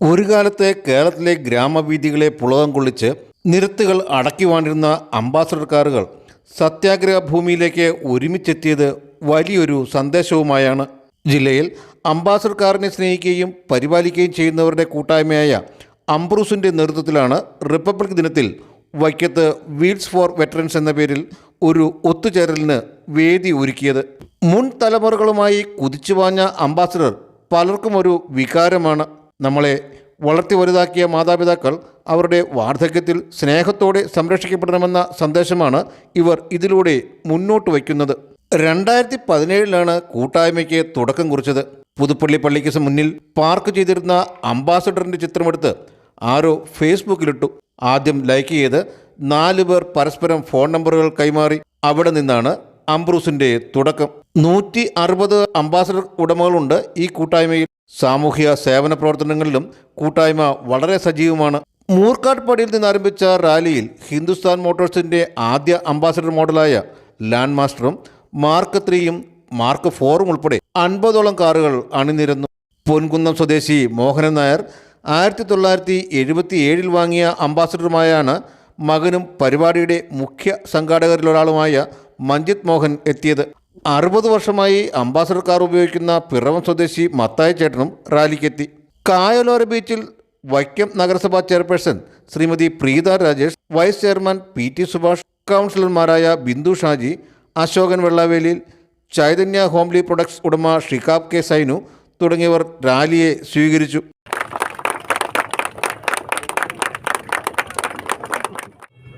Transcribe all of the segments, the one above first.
ഒരു കാലത്ത് കേരളത്തിലെ ഗ്രാമവീഥികളെ പുളകം കൊള്ളിച്ച് നിരത്തുകൾ അടക്കി വാണ്ടിരുന്ന അംബാസഡർ കാറുകൾ സത്യാഗ്രഹ ഭൂമിയിലേക്ക് ഒരുമിച്ചെത്തിയത് വലിയൊരു സന്ദേശവുമായാണ്. ജില്ലയിൽ അംബാസഡർ കാറിനെ സ്നേഹിക്കുകയും പരിപാലിക്കുകയും ചെയ്യുന്നവരുടെ കൂട്ടായ്മയായ അംബ്രൂസിന്റെ നേതൃത്വത്തിലാണ് റിപ്പബ്ലിക് ദിനത്തിൽ വൈക്കത്ത് വീൽസ് ഫോർ വെറ്ററൻസ് എന്ന പേരിൽ ഒരു ഒത്തുചേരലിന് വേദി ഒരുക്കിയത്. മുൻ തലമുറകളുമായി കുതിച്ചുവാഞ്ഞ അംബാസഡർ പലർക്കും ഒരു വികാരമാണ്. നമ്മളെ വളർത്തി വലുതാക്കിയ മാതാപിതാക്കൾ അവരുടെ വാർദ്ധക്യത്തിൽ സ്നേഹത്തോടെ സംരക്ഷിക്കപ്പെടണമെന്ന സന്ദേശമാണ് ഇവർ ഇതിലൂടെ മുന്നോട്ട് വയ്ക്കുന്നത്. രണ്ടായിരത്തി പതിനേഴിലാണ് കൂട്ടായ്മയ്ക്ക് തുടക്കം കുറിച്ചത്. പുതുപ്പള്ളി പള്ളിക്ക് മുന്നിൽ പാർക്ക് ചെയ്തിരുന്ന അംബാസഡറിന്റെ ചിത്രമെടുത്ത് ആരോ ഫേസ്ബുക്കിലിട്ടു. ആദ്യം ലൈക്ക് ചെയ്ത് നാല് പേർ പരസ്പരം ഫോൺ നമ്പറുകൾ കൈമാറി അവിടെ നിന്നാണ് അംബ്രൂസിന്റെ തുടക്കം. നൂറ്റി അറുപത് അംബാസഡർ ഉടമകളുണ്ട് ഈ കൂട്ടായ്മയിൽ. സാമൂഹ്യ സേവന പ്രവർത്തനങ്ങളിലും കൂട്ടായ്മ വളരെ സജീവമാണ്. മൂർക്കാട്ട്പടിയിൽ നിന്ന് ആരംഭിച്ച റാലിയിൽ ഹിന്ദുസ്ഥാൻ മോട്ടോഴ്സിന്റെ ആദ്യ അംബാസഡർ മോഡലായ ലാൻഡ് മാസ്റ്ററും മാർക്ക് ത്രീയും മാർക്ക് ഫോറും ഉൾപ്പെടെ അൻപതോളം കാറുകൾ അണിനിരന്നു. പൊൻകുന്നം സ്വദേശി മോഹനൻ നായർ ആയിരത്തി തൊള്ളായിരത്തി എഴുപത്തി ഏഴിൽ വാങ്ങിയ അംബാസഡറുമായാണ് മകനും പരിപാടിയുടെ മുഖ്യ സംഘാടകരിലൊരാളുമായ മഞ്ജിത് മോഹൻ എത്തിയത്. അറുപത് വർഷമായി അംബാസഡർ കാർ ഉപയോഗിക്കുന്ന പിറവം സ്വദേശി മത്തായ ചേട്ടനും റാലിക്കെത്തി. കായലോര ബീച്ചിൽ വൈക്കം നഗരസഭാ chairperson Shrimati Preetha Rajesh vice chairman P T Subhash കൗൺസിലർമാരായ ബിന്ദു ഷാജി അശോകൻ വെള്ളാവേലിയിൽ ചൈതന്യ ഹോംലി പ്രൊഡക്ട്സ് ഉടമ ഷിക്കാബ് കെ സൈനു തുടങ്ങിയവർ റാലിയെ സ്വീകരിച്ചു.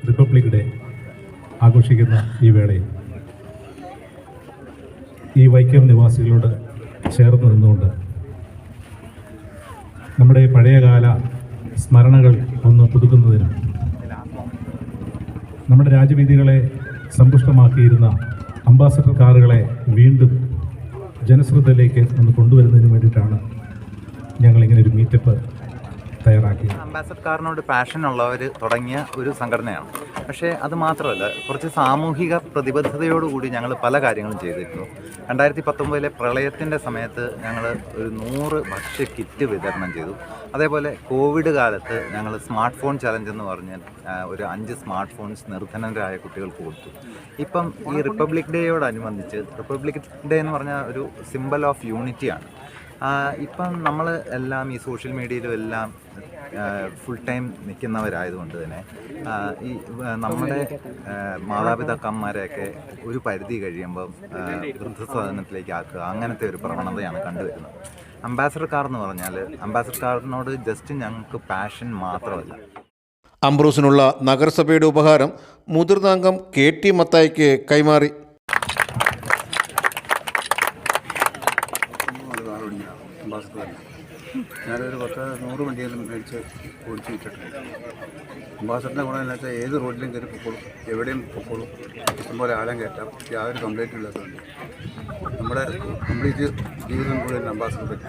Republic day. ആഘോഷിക്കുന്ന ഈ വേളയിൽ ഈ വൈക്കം നിവാസികളോട് ചേർന്ന് നിന്നുകൊണ്ട് നമ്മുടെ പഴയകാല സ്മരണകൾ ഒന്ന് പുതുക്കുന്നതിനും നമ്മുടെ രാജവീതികളെ സമ്പുഷ്ടമാക്കിയിരുന്ന അംബാസഡർ കാറുകളെ വീണ്ടും ജനശ്രദ്ധയിലേക്ക് ഒന്ന് കൊണ്ടുവരുന്നതിന് വേണ്ടിയിട്ടാണ് ഞങ്ങളിങ്ങനെ ഒരു മീറ്റപ്പ് തയ്യാറാക്കിയത് അംബാസഡർ പാഷൻ ഉള്ളവർ തുടങ്ങിയ ഒരു സംഘടനയാണ്. പക്ഷേ അത് മാത്രമല്ല കുറച്ച് സാമൂഹിക പ്രതിബദ്ധതയോടുകൂടി ഞങ്ങൾ പല കാര്യങ്ങളും ചെയ്തിരുന്നു. രണ്ടായിരത്തി പത്തൊമ്പതിലെ പ്രളയത്തിന്റെ സമയത്ത് ഞങ്ങൾ ഒരു നൂറ് ഭക്ഷ്യ കിറ്റ് വിതരണം ചെയ്തു. അതേപോലെ കോവിഡ് കാലത്ത് ഞങ്ങൾ സ്മാർട്ട് ഫോൺ ചലഞ്ച് എന്ന് പറഞ്ഞ് ഒരു അഞ്ച് സ്മാർട്ട് ഫോൺസ് നിർധനരായ കുട്ടികൾക്ക് കൊടുത്തു. ഇപ്പം ഈ റിപ്പബ്ലിക് ഡേയോടനുബന്ധിച്ച് റിപ്പബ്ലിക് ഡേ എന്ന് പറഞ്ഞാൽ ഒരു സിമ്പൽ ഓഫ് യൂണിറ്റിയാണ്. ഇപ്പം നമ്മൾ എല്ലാം ഈ സോഷ്യൽ മീഡിയയിലും എല്ലാം ഫുൾ ടൈം നിൽക്കുന്നവരായതുകൊണ്ട് തന്നെ ഈ നമ്മുടെ മാതാപിതാക്കന്മാരെയൊക്കെ ഒരു പരിധി കഴിയുമ്പം ആ, വൃദ്ധസദനത്തിലേക്ക് ആക്കുക അങ്ങനത്തെ ഒരു പ്രവണതയാണ് കണ്ടുവരുന്നത്. അംബാസഡർ കാർ എന്ന് പറഞ്ഞാൽ അംബാസഡർ കാറിനോട് ജസ്റ്റ് ഞങ്ങൾക്ക് പാഷൻ മാത്രമല്ല. അംബ്രൂസിനുള്ള നഗരസഭയുടെ ഉപഹാരം മുതിർന്ന അംഗം കെ ടി മത്തായിക്ക് കൈമാറി അംബാസഡർ തന്നെ ഞാനൊരു പത്ത് നൂറ് വണ്ടിയെങ്കിലും മേടിച്ച് ഓടിച്ച് വിട്ടിട്ടുണ്ട് അംബാസഡറിന്റെ ഗുണം എന്ന് വെച്ചാൽ ഏത് റോഡിലും കയറി പൊക്കോളും എവിടെയും പൊക്കോളും. ഇഷ്ടംപോലെ ആലം കയറ്റാം. യാതൊരു കംപ്ലൈന്റും ഇല്ലാത്തതുണ്ട് നമ്മുടെ കംപ്ലീറ്റ് ജീവിതം കൂടെ അംബാസഡർ പറ്റി